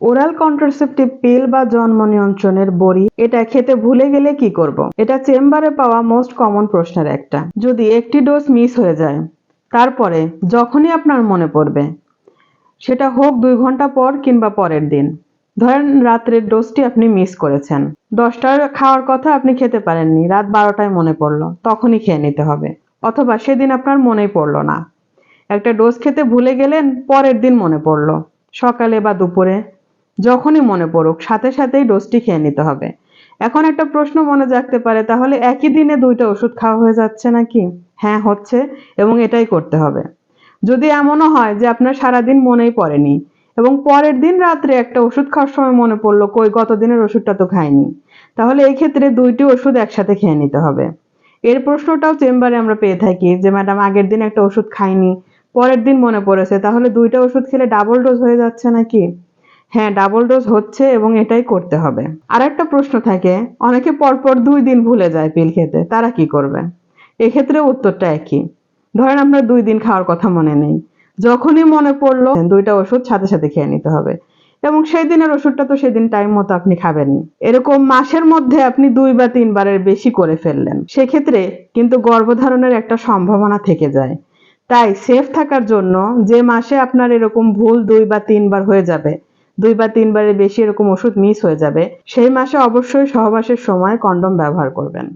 Oral contraceptive pill বা জন্ম নিয়ন্ত্রণের বড়ি, এটা খেতে ভুলে গেলে কি করব। এটা চেম্বারে পাওয়া মোস্ট কমন প্রশ্নের একটা। যদি একটি ডোজ মিস হয়ে যায়, তারপরে যখনই আপনার মনে পড়বে, সেটা হোক দুই ঘণ্টা পর কিংবা পরের দিন। ধরেন রাত্রের ডোজটি আপনি মিস করেছেন। দশটার খাওয়ার কথা আপনি খেতে পারেননি, রাত বারোটায় মনে পড়ল, তখনই খেয়ে নিতে হবে। অথবা সেদিন আপনার মনেই পড়ল না। একটা ডোজ খেতে ভুলে গেলেন, পরের দিন মনে পড়ল। সকালে বা দুপুরে যখনই মনে পড়ুক, সাথে সাথেই ডোজটি খেয়ে নিতে হবে। এখন একটা প্রশ্ন মনে জাগতে পারে, তাহলে একই দিনে দুইটা ওষুধ খাওয়া হয়ে যাচ্ছে নাকি? হ্যাঁ হচ্ছে, এবং এটাই করতে হবে। যদি এমনও হয় যে আপনার সারাদিন মনেই পড়েনি, এবং পরের দিন রাত্রে একটা ওষুধ খাওয়ার সময় মনে পড়ল, কই, গত দিনের ওষুধটা তো খাইনি। তাহলে এই ক্ষেত্রে দুইটি ওষুধ একসাথে খেয়ে নিতে হবে। এর প্রশ্নটাও চেম্বারে আমরা পেয়ে থাকি যে, ম্যাডাম, আগের দিন একটা ওষুধ খাইনি, পরের দিন মনে পড়েছে, তাহলে দুইটা ওষুধ খেলে ডাবল ডোজ হয়ে যাচ্ছে নাকি? হ্যাঁ ডাবল ডোজ হচ্ছে এবং এটাই করতে হবে। আর একটা প্রশ্ন থাকে, অনেকে পরপর দুই দিন ভুলে যায় পিল খেতে, তারা কি করবে? এক্ষেত্রে উত্তরটা একই। ধরেন আপনার দুই দিন খাওয়ার কথা মনে নেই। যখনই মনে পড়ল, দুইটা ওষুধ সাথে সাথে খেয়ে নিতে হবে। এবং সেই দিনের ওষুধটা তো সেদিন টাইম মতো আপনি খাবেনই। এরকম মাসের মধ্যে আপনি দুই বা তিনবারের বেশি করে ফেললেন। সেক্ষেত্রে কিন্তু গর্ভধারণের একটা সম্ভাবনা থেকে যায়। তাই সেফ থাকার জন্য যে মাসে আপনার এরকম ভুল দুই বা তিনবার হয়ে যাবে দুই বা তিনবারের বেশি এরকম ওষুধ মিস হয়ে যাবে, সেই মাসে অবশ্যই সহবাসের সময় কন্ডম ব্যবহার করবেন।